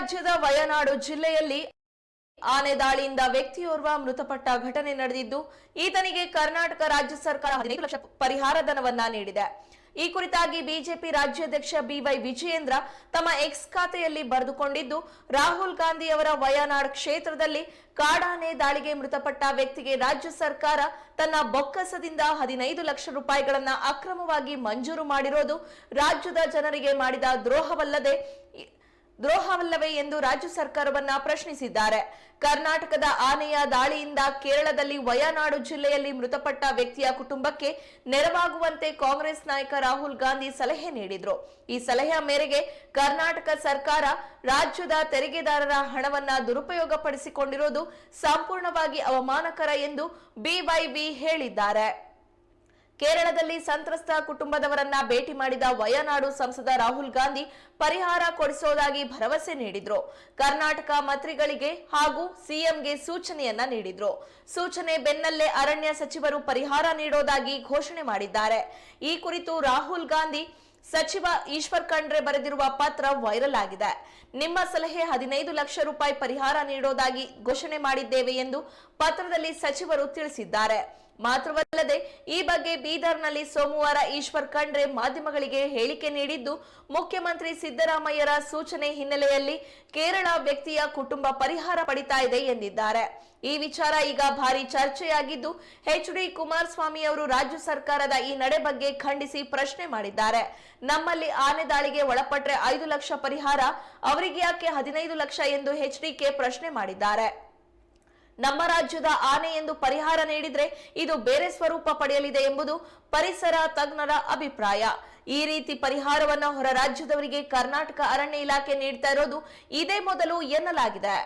ರಾಜ್ಯದ ವಯನಾಡು ಜಿಲ್ಲೆಯಲ್ಲಿ ಆನೆ ದಾಳಿಯಿಂದ ವ್ಯಕ್ತಿಯೋರ್ವ ಮೃತಪಟ್ಟ ಘಟನೆ ನಡೆದಿದ್ದು, ಈತನಿಗೆ ಕರ್ನಾಟಕ ರಾಜ್ಯ ಸರ್ಕಾರ ಹದಿನೈದು ಲಕ್ಷ ಪರಿಹಾರ ಧನವನ್ನ ನೀಡಿದೆ. ಈ ಕುರಿತಾಗಿ ಬಿಜೆಪಿ ರಾಜ್ಯಾಧ್ಯಕ್ಷ ಬಿವೈ ವಿಜಯೇಂದ್ರ ತಮ್ಮ ಎಕ್ಸ್ ಖಾತೆಯಲ್ಲಿ ಬರೆದುಕೊಂಡಿದ್ದು, ರಾಹುಲ್ ಗಾಂಧಿ ಅವರ ವಯನಾಡ್ ಕ್ಷೇತ್ರದಲ್ಲಿ ಕಾಡಾನೆ ದಾಳಿಗೆ ಮೃತಪಟ್ಟ ವ್ಯಕ್ತಿಗೆ ರಾಜ್ಯ ಸರ್ಕಾರ ತನ್ನ ಬೊಕ್ಕಸದಿಂದ ಹದಿನೈದು ಲಕ್ಷ ರೂಪಾಯಿಗಳನ್ನ ಅಕ್ರಮವಾಗಿ ಮಂಜೂರು ಮಾಡಿರೋದು ರಾಜ್ಯದ ಜನರಿಗೆ ಮಾಡಿದ ದ್ರೋಹವಲ್ಲದೆ ದ್ರೋಹವಲ್ಲವೇ ಎಂದು ರಾಜ್ಯ ಸರ್ಕಾರವನ್ನ ಪ್ರಶ್ನಿಸಿದ್ದಾರೆ. ಕರ್ನಾಟಕದ ಆನೆಯ ದಾಳಿಯಿಂದ ಕೇರಳದಲ್ಲಿ ವಯನಾಡು ಜಿಲ್ಲೆಯಲ್ಲಿ ಮೃತಪಟ್ಟ ವ್ಯಕ್ತಿಯ ಕುಟುಂಬಕ್ಕೆ ನೆರವಾಗುವಂತೆ ಕಾಂಗ್ರೆಸ್ ನಾಯಕ ರಾಹುಲ್ ಗಾಂಧಿ ಸಲಹೆ ನೀಡಿದ್ರು. ಈ ಸಲಹೆಯ ಮೇರೆಗೆ ಕರ್ನಾಟಕ ಸರ್ಕಾರ ರಾಜ್ಯದ ತೆರಿಗೆದಾರರ ಹಣವನ್ನ ದುರುಪಯೋಗಪಡಿಸಿಕೊಂಡಿರುವುದು ಸಂಪೂರ್ಣವಾಗಿ ಅವಮಾನಕರ ಎಂದು ಬಿವೈವಿ ಹೇಳಿದ್ದಾರೆ. ಕೇರಳದಲ್ಲಿ ಸಂತ್ರಸ್ತ ಕುಟುಂಬದವರನ್ನ ಭೇಟಿ ಮಾಡಿದ ವಯನಾಡು ಸಂಸದ ರಾಹುಲ್ ಗಾಂಧಿ ಪರಿಹಾರ ಕೊಡಿಸೋದಾಗಿ ಭರವಸೆ ನೀಡಿದ್ರು. ಕರ್ನಾಟಕ ಮಂತ್ರಿಗಳಿಗೆ ಹಾಗೂ ಸಿಎಂಗೆ ಸೂಚನೆಯನ್ನ ನೀಡಿದ್ರು. ಸೂಚನೆ ಬೆನ್ನಲ್ಲೇ ಅರಣ್ಯ ಸಚಿವರು ಪರಿಹಾರ ನೀಡೋದಾಗಿ ಘೋಷಣೆ ಮಾಡಿದ್ದಾರೆ. ಈ ಕುರಿತು ರಾಹುಲ್ ಗಾಂಧಿ ಸಚಿವ ಈಶ್ವರ್ ಖಂಡ್ರೆ ಬರೆದಿರುವ ಪತ್ರ ವೈರಲ್ ಆಗಿದೆ. ನಿಮ್ಮ ಸಲಹೆ ಹದಿನೈದು ಲಕ್ಷ ರೂಪಾಯಿ ಪರಿಹಾರ ನೀಡೋದಾಗಿ ಘೋಷಣೆ ಮಾಡಿದ್ದೇವೆ ಎಂದು ಪತ್ರದಲ್ಲಿ ಸಚಿವರು ತಿಳಿಸಿದ್ದಾರೆ. ಮಾತ್ರವಲ್ಲದೆ ಈ ಬಗ್ಗೆ ಬೀದರ್ನಲ್ಲಿ ಸೋಮವಾರ ಈಶ್ವರ್ ಖಂಡ್ರೆ ಮಾಧ್ಯಮಗಳಿಗೆ ಹೇಳಿಕೆ ನೀಡಿದ್ದು, ಮುಖ್ಯಮಂತ್ರಿ ಸಿದ್ದರಾಮಯ್ಯರ ಸೂಚನೆ ಹಿನ್ನೆಲೆಯಲ್ಲಿ ಕೇರಳ ವ್ಯಕ್ತಿಯ ಕುಟುಂಬ ಪರಿಹಾರ ಪಡಿತಾ ಇದೆ ಎಂದಿದ್ದಾರೆ. ಈ ವಿಚಾರ ಈಗ ಭಾರಿ ಚರ್ಚೆಯಾಗಿದ್ದು ಎಚ್ ಡಿ ಕುಮಾರಸ್ವಾಮಿ ಅವರು ರಾಜ್ಯ ಸರ್ಕಾರದ ಈ ನಡೆ ಬಗ್ಗೆ ಖಂಡಿಸಿ ಪ್ರಶ್ನೆ ಮಾಡಿದ್ದಾರೆ. ನಮ್ಮಲ್ಲಿ ಆನೆ ದಾಳಿಗೆ ಒಳಪಟ್ಟರೆ ಐದು ಲಕ್ಷ ಪರಿಹಾರ, ಅವರಿಗೆ ಯಾಕೆ ಹದಿನೈದು ಲಕ್ಷ ಎಂದು ಎಚ್ಡಿಕೆ ಪ್ರಶ್ನೆ ಮಾಡಿದ್ದಾರೆ. ನಮ್ಮ ರಾಜ್ಯದ ಆನೆ ಎಂದು ಪರಿಹಾರ ನೀಡಿದ್ರೆ ಇದು ಬೇರೆ ಸ್ವರೂಪ ಪಡೆಯಲಿದೆ ಎಂಬುದು ಪರಿಸರ ತಜ್ಞರ ಅಭಿಪ್ರಾಯ. ಈ ರೀತಿ ಪರಿಹಾರವನ್ನ ಹೊರ ರಾಜ್ಯದವರಿಗೆ ಕರ್ನಾಟಕ ಅರಣ್ಯ ಇಲಾಖೆ ನೀಡ್ತಾ ಇರೋದು ಇದೇ ಮೊದಲು ಎನ್ನಲಾಗಿದೆ.